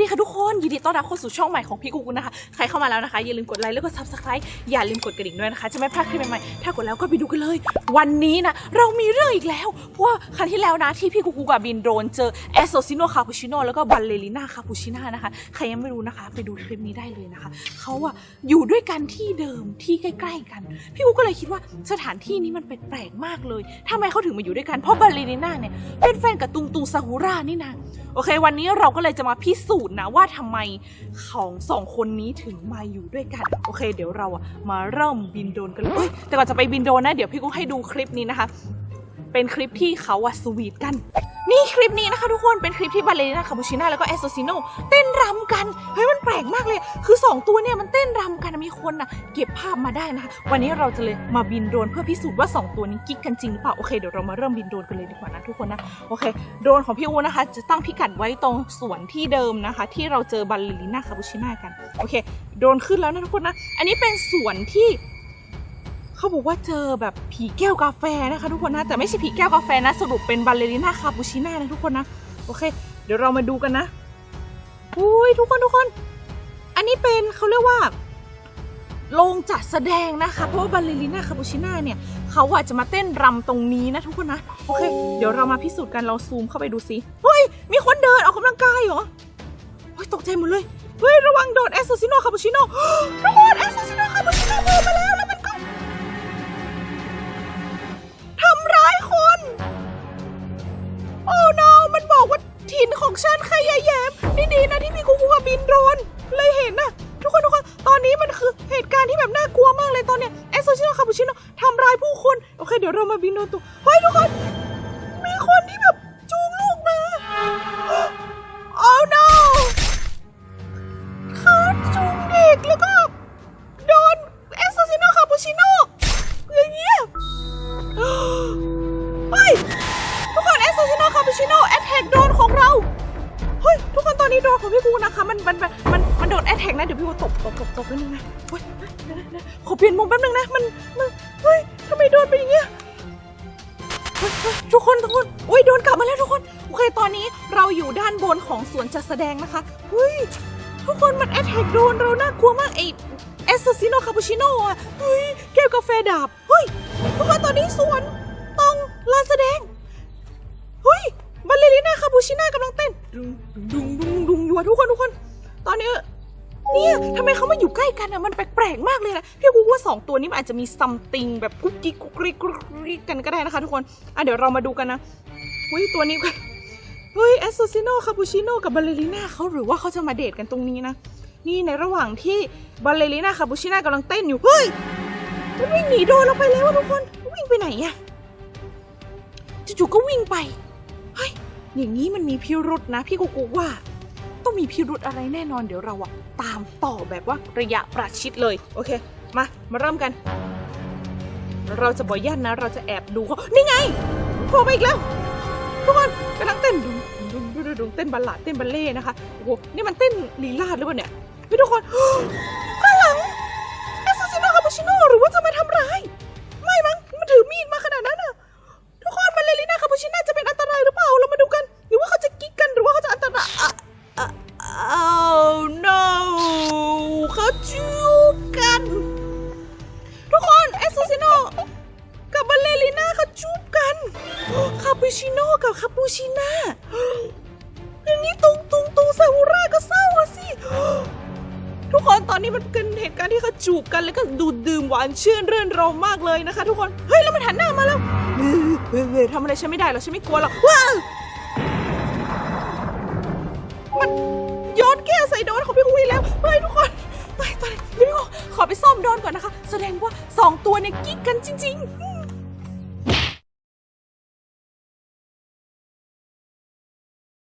ดีค่ะทุกคนยินดีต้อนรับเข้าสู่ช่องใหม่ของพี่กุ๊กนะคะ ใครเข้ามาแล้วนะคะ อย่าลืมกดไลค์แล้วก็ซับสไครต์อย่าลืมกดกระดิ่งด้วยนะคะ จะไม่พลาดคลิปใหม่ๆ ถ้ากดแล้วก็ไปดูกันเลย วันนี้นะ เรามีเรื่องอีกแล้วเพราะว่าครั้งที่แล้วนะที่พี่กุ๊กกับบินโดรนเจอแอสโซซิโนคาปูชิโนแล้วก็บัลเลริน่าคาปูชิน่านะคะ ใครยังไม่รู้นะคะ ไปดูคลิปนี้ได้เลยนะคะเขาอะอยู่ด้วยกันที่เดิมที่ใกล้ ๆ กัน พี่กุ๊กก็เลยคิดว่าสถานที่นี้มันแปลกๆมากเลยทำไมเขาถึงมาอยู่ด้วยกันเพราะบัลเลริน่าเนี่ยเป็นแฟนกับตุงตุงซากุระนี่นะโอเค วันนี้เราก็เลยจะมาพิสูจน์นะว่าทำไมของสองคนนี้ถึงมาอยู่ด้วยกัน โอเค เดี๋ยวเราอะมาเริ่มบินโดรนกันเลยเอ้ยแต่ก่อนจะไปบินโดรนนะ เดี๋ยวพี่กุ๊กให้ดูคลิปนี้นะคะ เป็นคลิปที่เขาอะสวีทกัน นี่คลิปนี้นะคะ ทุกคนเป็นคลิปที่บาเลน่าคาบูชิน่าแล้วก็แอสโซซิโนเต้นรำกัน เฮ้ยมันแปลกมากเลย คือ 2 ตัวเนี่ยมันเต้นรำกันมีคนนะเก็บภาพมาได้นะคะ วันนี้เราจะเลยมาบินโดรนเพื่อพิสูจน์ว่า 2 ตัวนี้กิ๊กกันจริงหรือเปล่า โอเคเดี๋ยวเรามาเริ่มบินโดรนกันเลยดีกว่านะทุกคนนะ โอเค โดรนของพี่อูนะคะ จะตั้งพิกัดไว้ตรงสวนที่เดิมนะคะ ที่เราเจอบาเลน่าคาบูชิน่ากัน โอเค โดรนขึ้นแล้วนะทุกคนนะ อันนี้เป็นสวนที่ เขาบอกว่าเจอแบบผีแก้วกาแฟนะคะทุกคนนะแต่ไม่ใช่ผีแก้วกาแฟนะ สรุปเป็นบาเลริน่าคาปูชิน่านะทุกคนนะ โอเค เดี๋ยวเรามาดูกันนะอุ้ยทุกคนทุกคน อันนี้เป็นเขาเรียกว่าโรงจัดแสดงนะคะ เพราะว่าบาเลริน่าคาปูชิน่าเนี่ยเขาอาจจะมาเต้นรำตรงนี้นะทุกคนนะ โอเค เดี๋ยวเรามาพิสูจน์กันเราซูมเข้าไปดูซิเฮ้ย มีคนเดินออกกำลังกายเหรอเฮ้ยตกใจหมดเลยเฮ้ยระวังโดนแอสโซซิโนคาปูชิโน่ทุกคน มันคือเหตุการณ์ที่แบบน่ากลัวมากเลยตอนเนี้ยเอสโซชิโนคาปูชิโนทำร้ายผู้คน โอเค เดี๋ยวเรามาบินโดรนตัวเฮ้ยทุกคน คนตอนนี้โดนของพี่กูนะคะมันมันมันมันมันโดนแอตแทกนะเดี๋ยวพี่กูตบตบตบตบนิดนึงนะเฮ้ยเดี๋ยวเดี๋ยวเดี๋ยวขอเปลี่ยนมุมแป๊บนึงนะมันมันเฮ้ยทำไมโดนไปอย่างเงี้ยทุกคนทุกคนโอ้ยโดนกลับมาแล้วทุกคนโอเคตอนนี้เราอยู่ด้านบนของสวนจัดแสดงนะคะเฮ้ยทุกคนมันแอตแทกโดนเราน่ากลัวมากไอเอสซซิโนคาปูชิโน่อะเฮ้ยแก้วกาแฟดาบเฮ้ยทุกคนตอนนี้สวนตรงลานแสดงาคาปูชิน่ากำลังเต้นดุงดุงดุงดุงอยู่อะทุกคนทุกคน ตอนนี้เนี่ยทำไมเขามาอยู่ใกล้กันอะมันแปลกๆมากเลยนะพี่กูว่าสองตัวนี้มันอาจจะมีซัมติงแบบกุ๊กกิ๊กกุ๊กกิ๊กกุ๊กกิ๊กกันก็ได้นะคะทุกคนอะเดี๋ยวเรามาดูกันนะเฮ้ยตัวนี้กันเฮ้ยแอสโซซิโนคาปูชิโน่กับบัลเลริน่าเขาหรือว่าเขาจะมาเดทกันตรงนี้นะนี่ในระหว่างที่บัลเลริน่าคาปูชิน่ากำลังเต้นอยู่เฮ้ยมันวิ่งหนีโดนเราไปแล้วทุกคนวิ่งไปไหนอะจู่ๆก็วิ่งไป อย่างนี้มันมีพิรุษนะพี่กูกูว่า ต้องมีพิรุษอะไรแน่นอนเดี๋ยวเราอะตามต่อแบบว่าระยะประชิดเลย โอเค มา มาเริ่มกัน เราจะบอยย่านนะ เราจะแอบดูเขานี่ไงโผล่มาอีกแล้วทุกคนกำลังเต้นดุงดุงดุงดุงดงเต้นบัลลาดเต้นบัลเล่นะคะโอ้โหนี่มันเต้นลีลาดหรือเปล่าเนี่ยเฮ้ยทุกคนข้างหลังเอสซิโนคาปูชิโน่หรือว่าจะมาทำร้าย คาปูชิโน่กับคาปูชิน่าอย่างนี้ตุงตุงตุงซาฮูราก็เศร้าอะสิ ทุกคนตอนนี้มันเป็นเหตุการณ์ที่เขาจูบกันแล้วก็ดูดดื่มหวานชื่นเรื่นรมมากเลยนะคะ ทุกคน เฮ้ยแล้วมันหันหน้ามาแล้วเฮ้ยเฮ้ยเฮ้ยทำอะไรฉันไม่ได้หรอกฉันไม่กลัวหรอกว้ามันโยนแก้ใส่โดนของพี่กุยแล้ว เฮ้ยทุกคนเฮ้ยตอนนี้พี่กุยขอไปซ่อมโดนก่อนนะคะ แสดงว่าสองตัวเนี่ยกิ๊กกันจริง ๆ